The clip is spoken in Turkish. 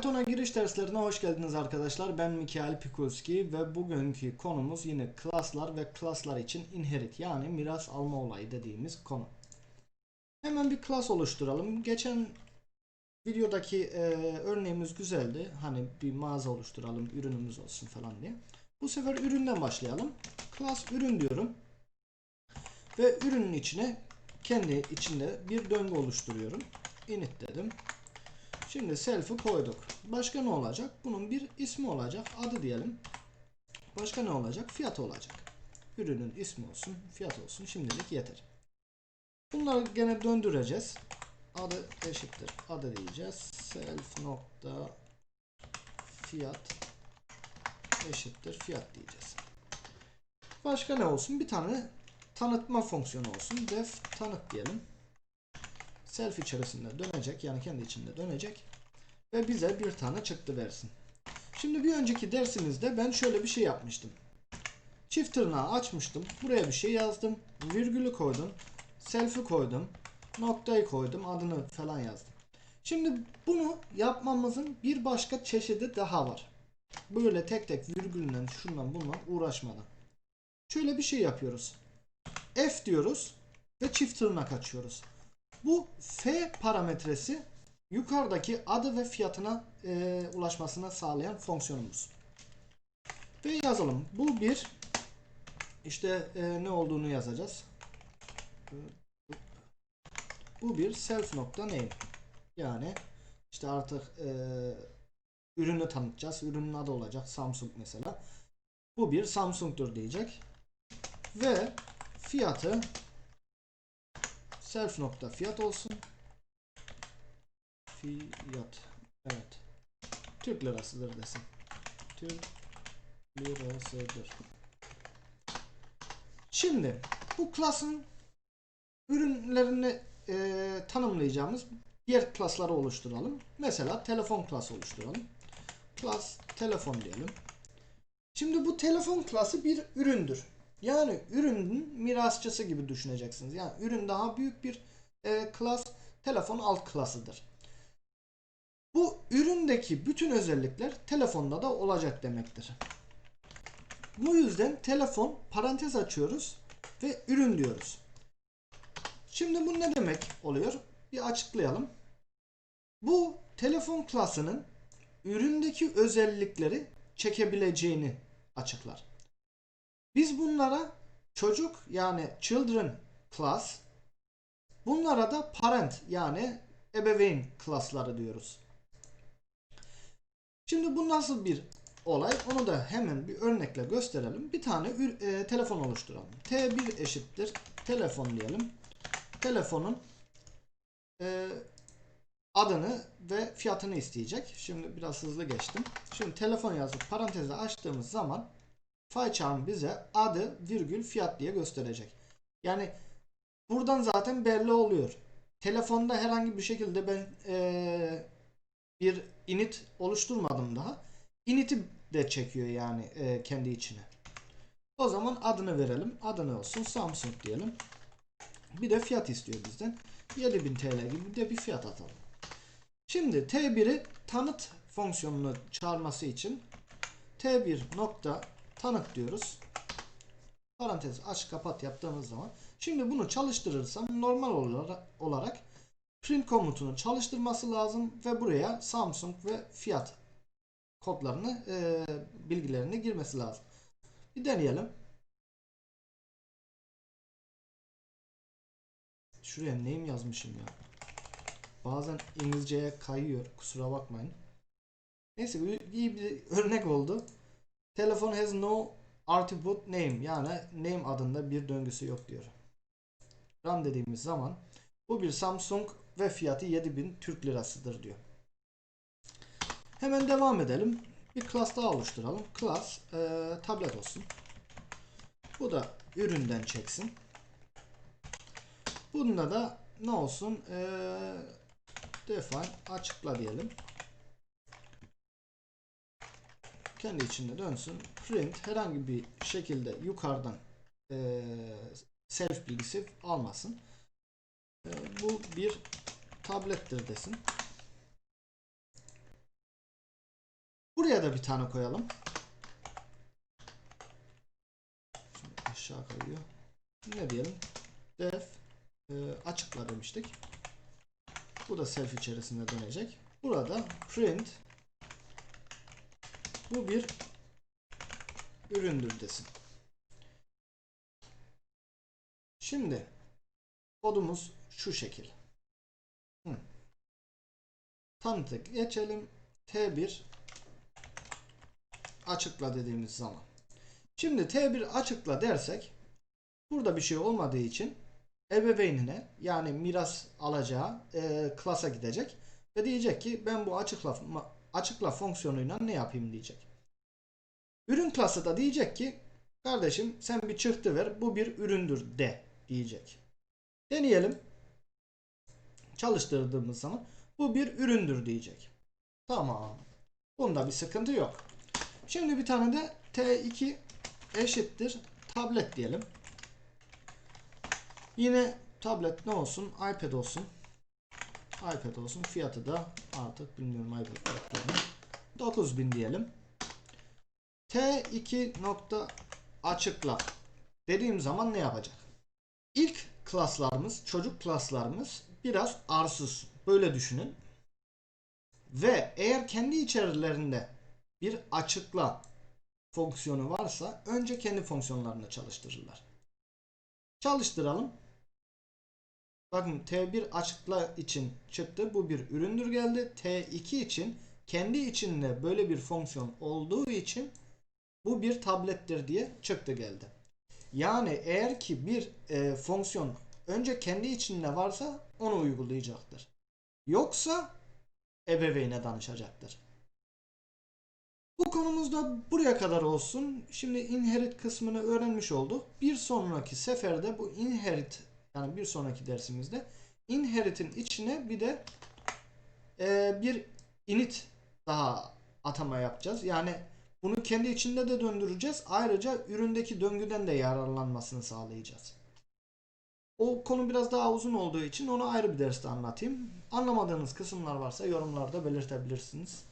Python'a giriş derslerine hoş geldiniz arkadaşlar. Ben Mikael Pikulski ve bugünkü konumuz yine klaslar ve klaslar için inherit yani miras alma olayı dediğimiz konu. Hemen bir klas oluşturalım. Geçen videodaki e, örneğimiz güzeldi. Hani bir mağaza oluşturalım, ürünümüz olsun falan diye. Bu sefer üründen başlayalım. Klas ürün diyorum. Ve ürünün içine kendi içinde bir döngü oluşturuyorum. Init dedim. Şimdi self'i koyduk. Başka ne olacak? Bunun bir ismi olacak. Adı diyelim. Başka ne olacak? Fiyat olacak. Ürünün ismi olsun, fiyat olsun. Şimdilik yeter. Bunları gene döndüreceğiz. Adı eşittir. Adı diyeceğiz. Self nokta fiyat eşittir fiyat diyeceğiz. Başka ne olsun? Bir tane tanıtma fonksiyonu olsun. Def tanıt diyelim self içerisinde dönecek yani kendi içinde dönecek ve bize bir tane çıktı versin. Şimdi bir önceki dersimizde ben şöyle bir şey yapmıştım. Çift tırnağı açmıştım. Buraya bir şey yazdım. Virgülü koydum. Self'i koydum. Noktayı koydum. Adını falan yazdım. Şimdi bunu yapmamızın bir başka çeşidi daha var. Böyle tek tek virgülden şundan bundan uğraşmadan. Şöyle bir şey yapıyoruz. F diyoruz ve çift tırnak açıyoruz. Bu F parametresi yukarıdaki adı ve fiyatına e, ulaşmasına sağlayan fonksiyonumuz. Ve yazalım. Bu bir işte e, ne olduğunu yazacağız. Bu bir self nokta name. Yani işte artık e, ürünü tanıtacağız. Ürünün adı olacak. Samsung mesela. Bu bir Samsung'dur diyecek. Ve fiyatı self nokta fiyat olsun. Fiyat. Evet. Türk lirasıdır desin. Türk lirasıdır. Şimdi bu klasın ürünlerini e, tanımlayacağımız diğer klasları oluşturalım. Mesela telefon klası oluşturalım. Klas telefon diyelim. Şimdi bu telefon klası bir üründür. Yani ürünün mirasçısı gibi düşüneceksiniz. Yani ürün daha büyük bir e, klas, telefon alt klasıdır. Bu üründeki bütün özellikler telefonda da olacak demektir. Bu yüzden telefon parantez açıyoruz ve ürün diyoruz. Şimdi bu ne demek oluyor? Bir açıklayalım. Bu telefon klasının üründeki özellikleri çekebileceğini açıklar. Biz bunlara çocuk yani children class bunlara da parent yani ebeveyn klasları diyoruz. Şimdi bu nasıl bir olay onu da hemen bir örnekle gösterelim. Bir tane e, telefon oluşturalım. T1 eşittir telefon diyelim. Telefonun e, adını ve fiyatını isteyecek. Şimdi biraz hızlı geçtim. Şimdi telefon yazıp parantezi açtığımız zaman PyCharm bize adı virgül fiyat diye gösterecek. Yani buradan zaten belli oluyor. Telefonda herhangi bir şekilde ben ee, bir init oluşturmadım daha. Init'i de çekiyor yani e, kendi içine. O zaman adını verelim. Adını olsun Samsung diyelim. Bir de fiyat istiyor bizden. 7000 TL gibi de bir fiyat atalım. Şimdi T1'i tanıt fonksiyonunu çağırması için T1 nokta tanık diyoruz. Parantez aç kapat yaptığımız zaman. Şimdi bunu çalıştırırsam normal olarak print komutunu çalıştırması lazım ve buraya Samsung ve fiyat kodlarını e, bilgilerini girmesi lazım. Bir deneyelim. Şuraya name yazmışım ya. Bazen İngilizceye kayıyor. Kusura bakmayın. Neyse iyi bir örnek oldu. Telefon has no attribute name yani name adında bir döngüsü yok diyor. Run dediğimiz zaman bu bir Samsung ve fiyatı 7000 Türk lirasıdır diyor. Hemen devam edelim. Bir class daha oluşturalım. Class e, tablet olsun. Bu da üründen çeksin. Bunda da ne olsun? E, define açıkla diyelim. kendi içinde dönsün. Print herhangi bir şekilde yukarıdan e, self bilgisi almasın. E, bu bir tablettir desin. Buraya da bir tane koyalım. Şimdi aşağı kayıyor. Ne diyelim? Def e, açıkla demiştik. Bu da self içerisinde dönecek. Burada print bu bir üründür desin. Şimdi kodumuz şu şekil. Hı. Tanıtı geçelim. T1 açıkla dediğimiz zaman. Şimdi T1 açıkla dersek burada bir şey olmadığı için ebeveynine yani miras alacağı e, klasa gidecek ve diyecek ki ben bu açıkla açıkla fonksiyonuyla ne yapayım diyecek. Ürün klası da diyecek ki kardeşim sen bir çıktı ver bu bir üründür de diyecek. Deneyelim. Çalıştırdığımız zaman bu bir üründür diyecek. Tamam. Bunda bir sıkıntı yok. Şimdi bir tane de T2 eşittir tablet diyelim. Yine tablet ne olsun? iPad olsun. iPad olsun. Fiyatı da artık bilmiyorum iPad fiyatlarını. 9000 diyelim. T2 nokta açıkla dediğim zaman ne yapacak? İlk klaslarımız, çocuk klaslarımız biraz arsız. Böyle düşünün. Ve eğer kendi içerilerinde bir açıkla fonksiyonu varsa önce kendi fonksiyonlarını çalıştırırlar. Çalıştıralım. Bakın T1 açıkla için çıktı. Bu bir üründür geldi. T2 için kendi içinde böyle bir fonksiyon olduğu için bu bir tablettir diye çıktı geldi. Yani eğer ki bir e, fonksiyon önce kendi içinde varsa onu uygulayacaktır. Yoksa ebeveyne danışacaktır. Bu konumuzda buraya kadar olsun. Şimdi inherit kısmını öğrenmiş olduk. Bir sonraki seferde bu inherit yani bir sonraki dersimizde inherit'in içine bir de e, bir init daha atama yapacağız. Yani bunu kendi içinde de döndüreceğiz. Ayrıca üründeki döngüden de yararlanmasını sağlayacağız. O konu biraz daha uzun olduğu için onu ayrı bir derste anlatayım. Anlamadığınız kısımlar varsa yorumlarda belirtebilirsiniz.